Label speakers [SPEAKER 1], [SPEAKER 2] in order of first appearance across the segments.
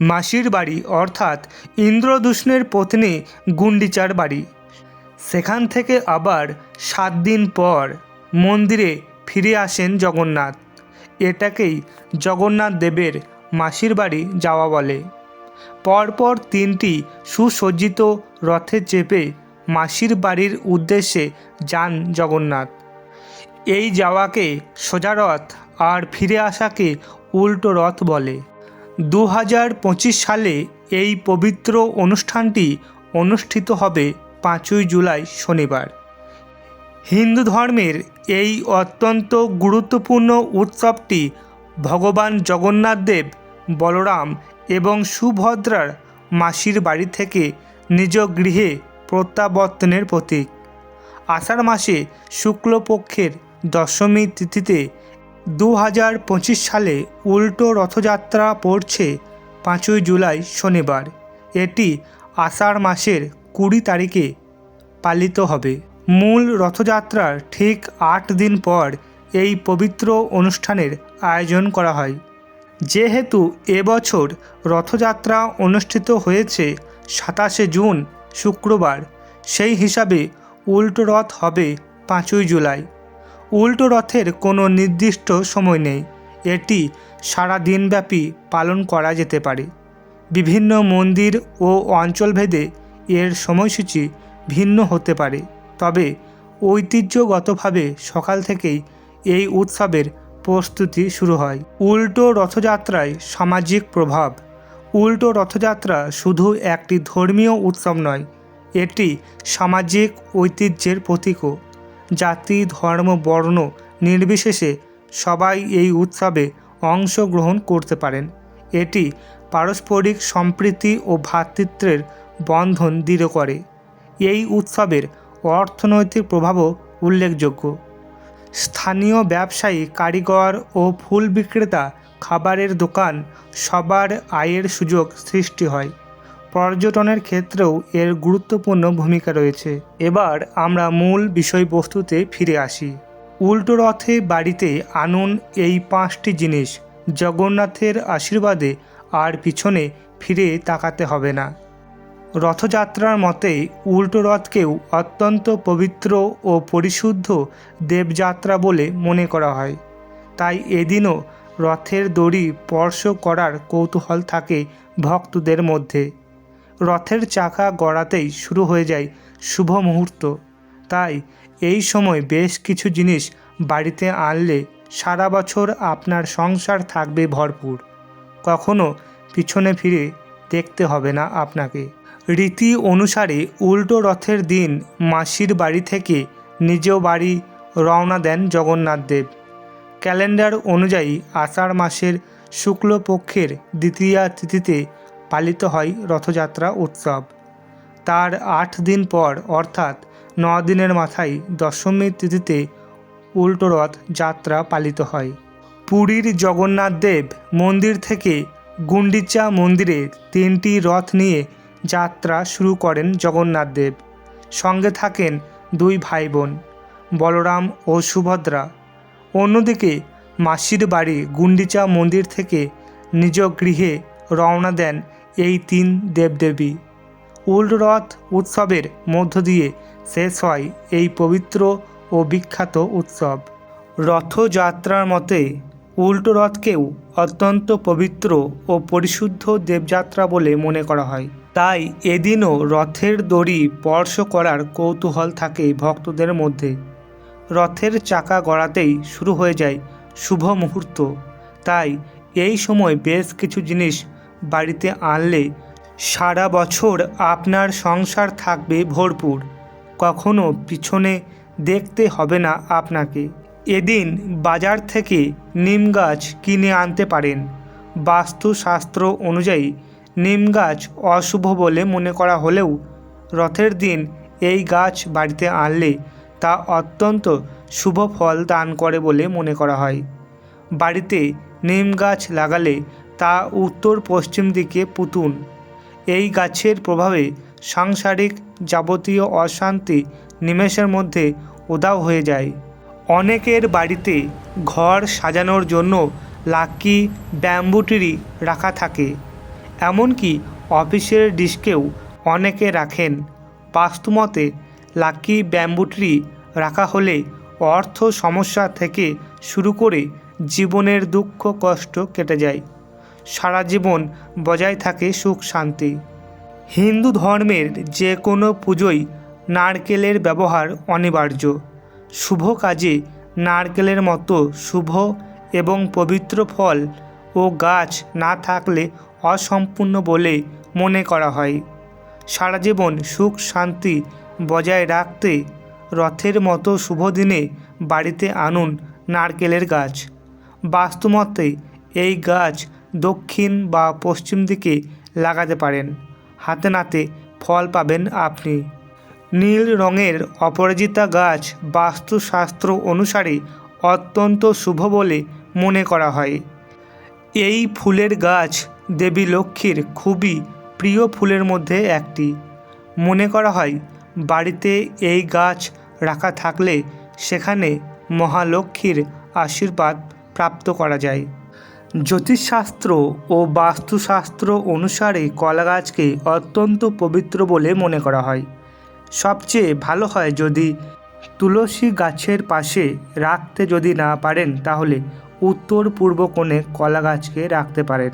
[SPEAKER 1] মাসির বাড়ি, অর্থাৎ ইন্দ্রদূষ্ণের পত্নী গুন্ডিচার বাড়ি। সেখান থেকে আবার সাত দিন পর মন্দিরে ফিরে আসেন জগন্নাথ। এটাকেই জগন্নাথ দেবের মাসির বাড়ি যাওয়া বলে। পরপর তিনটি সুসজ্জিত রথে চেপে মাসির বাড়ির উদ্দেশ্যে যান জগন্নাথ। এই যাওয়াকে সোজা রথ আর ফিরে আসাকে উল্টো রথ বলে। দু হাজার পঁচিশ সালে এই পবিত্র অনুষ্ঠানটি অনুষ্ঠিত হবে পাঁচই জুলাই শনিবার। হিন্দু ধর্মের এই অত্যন্ত গুরুত্বপূর্ণ উৎসবটি ভগবান জগন্নাথ দেব, বলরাম এবং সুভদ্রার মাসির বাড়ি থেকে নিজ গৃহে প্রত্যাবর্তনের প্রতীক। আষাঢ় মাসে শুক্লপক্ষের দশমী তিথিতে দু হাজার পঁচিশ সালে উল্টো রথযাত্রা পড়ছে পাঁচই জুলাই শনিবার। এটি আষাঢ় মাসের কুড়ি তারিখে পালিত হবে। মূল রথযাত্রার ঠিক আট দিন পর এই পবিত্র অনুষ্ঠানের আয়োজন করা হয়। যেহেতু এবছর রথযাত্রা অনুষ্ঠিত হয়েছে সাতাশে জুন, শুক্রবার, সেই হিসাবে উল্টো রথ হবে পাঁচই জুলাই। উল্টো রথের কোনো নির্দিষ্ট সময় নেই। এটি সারা দিনব্যাপী পালন করা যেতে পারে। বিভিন্ন মন্দির ও অঞ্চলভেদে এর সময়সূচি ভিন্ন হতে পারে। তবে ঐতিহ্যগতভাবে সকাল থেকেই এই উৎসবের প্রস্তুতি শুরু হয়। উল্টো রথযাত্রায় সামাজিক প্রভাব। উল্টো রথযাত্রা শুধু একটি ধর্মীয় উৎসব নয়, এটি সামাজিক ঐতিহ্যের প্রতীকও। জাতি, ধর্ম, বর্ণ নির্বিশেষে সবাই এই উৎসবে অংশগ্রহণ করতে পারেন। এটি পারস্পরিক সম্প্রীতি ও ভ্রাতৃত্বের বন্ধন দৃঢ় করে। এই উৎসবের অর্থনৈতিক প্রভাবও উল্লেখযোগ্য। স্থানীয় ব্যবসায়ী, কারিগর ও ফুল বিক্রেতা খাবারের দোকান সবার আয়ের সুযোগ সৃষ্টি হয়। পর্যটনের ক্ষেত্রেও এর গুরুত্বপূর্ণ ভূমিকা রয়েছে। এবার আমরা মূল বিষয়বস্তুতে ফিরে আসি। উল্টো রথে বাড়িতে আনুন এই পাঁচটি জিনিস, জগন্নাথের আশীর্বাদে আর পিছনে ফিরে তাকাতে হবে না। রথযাত্রার মতে, উল্টো রথকেও অত্যন্ত পবিত্র ও পরিশুদ্ধ দেবযাত্রা বলে মনে করা হয়। তাই এদিনও রথের দড়ি স্পর্শ করার কৌতূহল থাকে ভক্তদের মধ্যে। রথের চাকা গড়াতেই শুরু হয়ে যায় শুভ মুহূর্ত। তাই এই সময় বেশ কিছু জিনিস বাড়িতে আনলে সারা বছর আপনার সংসার থাকবে ভরপুর। কখনো পিছনে ফিরে দেখতে হবে না আপনাকে। রীতি অনুসারে উল্টো রথের দিন মাসির বাড়ি থেকে নিজ বাড়ি রওনা দেন জগন্নাথ দেব। ক্যালেন্ডার অনুযায়ী আষাঢ় মাসের শুক্লপক্ষের দ্বিতীয়া তিথিতে পালিত হয় রথযাত্রা উৎসব। তার আট দিন পর, অর্থাৎ ন দিনের মাথায় দশমীর তিথিতে উল্টো রথ যাত্রা পালিত হয়। পুরীর জগন্নাথ দেব মন্দির থেকে গুন্ডিচা মন্দিরে তিনটি রথ নিয়ে যাত্রা শুরু করেন জগন্নাথ দেব। সঙ্গে থাকেন দুই ভাই বোন বলরাম ও সুভদ্রা। অন্যদিকে মাসির বাড়ি গুন্ডিচা মন্দির থেকে নিজ গৃহে রওনা দেন এই তিন দেবদেবী। উল্টো রথ উৎসবের মধ্য দিয়ে শেষ হয় এই পবিত্র ও বিখ্যাত উৎসব। রথযাত্রার মতে উল্টো রথকেও অত্যন্ত পবিত্র ও পরিশুদ্ধ দেবযাত্রা বলে মনে করা হয়। তাই এদিনও রথের দড়ি স্পর্শ করার কৌতূহল থাকে ভক্তদের মধ্যে। রথের চাকা গড়াতেই শুরু হয়ে যায় শুভ মুহূর্ত। তাই এই সময় বেশ কিছু জিনিস বাড়িতে আনলে সারা বছর আপনার সংসার থাকবে ভরপুর। কখনো পিছনে দেখতে হবে না আপনাকে। এদিন বাজার থেকে নিম গাছ কিনে আনতে পারেন। বাস্তুশাস্ত্র অনুযায়ী নিম গাছ অশুভ বলে মনে করা হলেও রথের দিন এই গাছ বাড়িতে আনলে তা অত্যন্ত শুভ ফল দান করে বলে মনে করা হয়। বাড়িতে নিম গাছ লাগালে তা উত্তর পশ্চিম দিকে পুতুন এই গাছের প্রভাবে সাংসারিক যাবতীয় অশান্তি নিমেষের মধ্যে উদাও হয়ে যায়। অনেকের বাড়িতে ঘর সাজানোর জন্য লাকি ব্যাম্বু ট্রি রাখা থাকে। এমনকি অফিসের ডিস্কেও অনেকে রাখেন। বাস্তুমতে, লাকি ব্যাম্বু ট্রি রাখা হলে অর্থ সমস্যা থেকে শুরু করে জীবনের দুঃখ কষ্ট কেটে যায়। সারা জীবন বজায় থাকে সুখ, শান্তি। হিন্দু ধর্মের যে কোনো পুজোয় নারকেলের ব্যবহার অনিবার্য। শুভ কাজে নারকেলের মতো শুভ এবং পবিত্র ফল ও গাছ না থাকলে অসম্পূর্ণ বলে মনে করা হয়। সারা জীবন সুখ, শান্তি বজায় রাখতে রথের মতো শুভ দিনে বাড়িতে আনুন নারকেলের গাছ। বাস্তুমতে এই গাছ দক্ষিণ বা পশ্চিম দিকে লাগাতে পারেন। হাতে নাতে ফল পাবেন আপনি। নীল রঙের অপরাজিতা গাছ বাস্তুশাস্ত্র অনুসারে অত্যন্ত শুভ বলে মনে করা হয়। এই ফুলের গাছ দেবী লক্ষ্মীর খুবই প্রিয় ফুলের মধ্যে একটি। মনে করা হয়, বাড়িতে এই গাছ রাখা থাকলে সেখানে মহালক্ষ্মীর আশীর্বাদ প্রাপ্ত করা যায়। জ্যোতিষশাস্ত্র ও বাস্তুশাস্ত্র অনুসারে কলা গাছকে অত্যন্ত পবিত্র বলে মনে করা হয়। সবচেয়ে ভালো হয় যদি তুলসী গাছের পাশে রাখতে যদি না পারেন, তাহলে উত্তর পূর্ব কোণে কলা গাছকে রাখতে পারেন।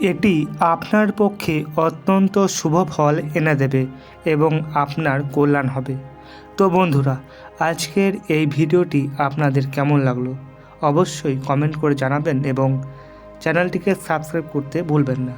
[SPEAKER 1] এটি আপনার পক্ষে অত্যন্ত শুভ ফল এনে দেবে এবং আপনার কল্যাণ হবে। তো বন্ধুরা, আজকের এই ভিডিওটি আপনাদের কেমন লাগল? অবশ্যই কমেন্ট করে জানাবেন এবং চ্যানেলটিকে সাবস্ক্রাইব করতে ভুলবেন না।